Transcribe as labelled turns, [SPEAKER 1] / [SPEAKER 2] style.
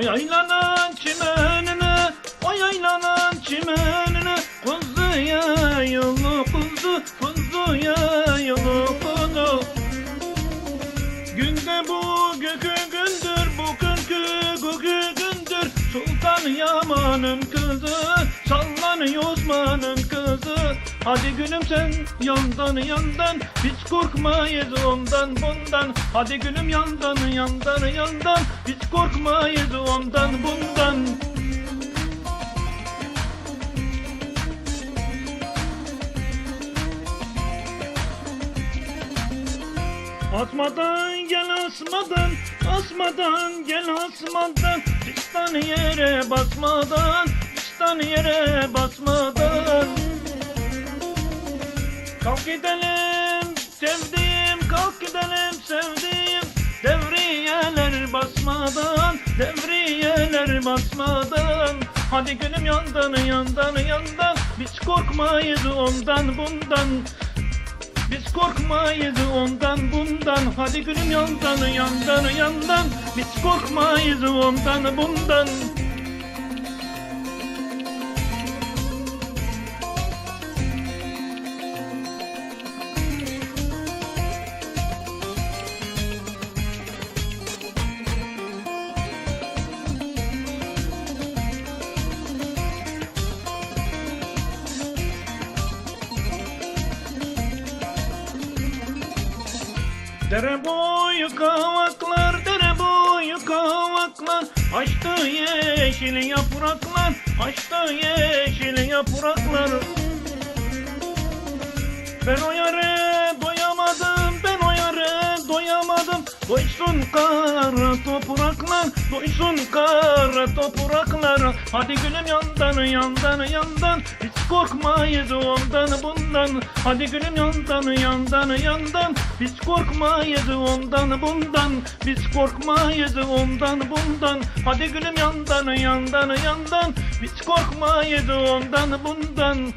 [SPEAKER 1] yaylanın çimenine O yaylanın çimenine Kuzuya yolu kuzu Kuzuya yolu kuzu. Günde bu gökü gündür Bugünkü gökü gündür. Sultan Yaman'ın kızı Sallanıyor Osman'ın Hadi gülüm sen yandan yandan Hiç korkmayız ondan bundan. Hadi gülüm yandan yandan yandan Hiç korkmayız ondan bundan. Asmadan gel asmadan Asmadan gel asmadan. Pistan yere basmadan Pistan yere basmadan Kalk gidelim sevdiğim Kalk gidelim sevdiğim. Devriyeler basmadan Devriyeler basmadan. Hadi gülüm yandan yandan yandan. Biz korkmayız ondan bundan. Biz korkmayız ondan bundan. Hadi gülüm yandan yandan yandan. Biz korkmayız ondan bundan Dere boyu kavaklar, dere boyu kavaklar. Açtı yeşil yapraklar, açtı yeşil yapraklar. Ben o Doysun kara topraklar, doysun kara topraklar. Hadi gülüm yandan, yandan, yandan. Hiç korkmayız ondan bundan. Hadi gülüm yandan, yandan, yandan. Biz korkmayız ondan bundan. Biz korkmayız ondan bundan. Hadi gülüm yandan, yandan, yandan. Biz korkmayız ondan bundan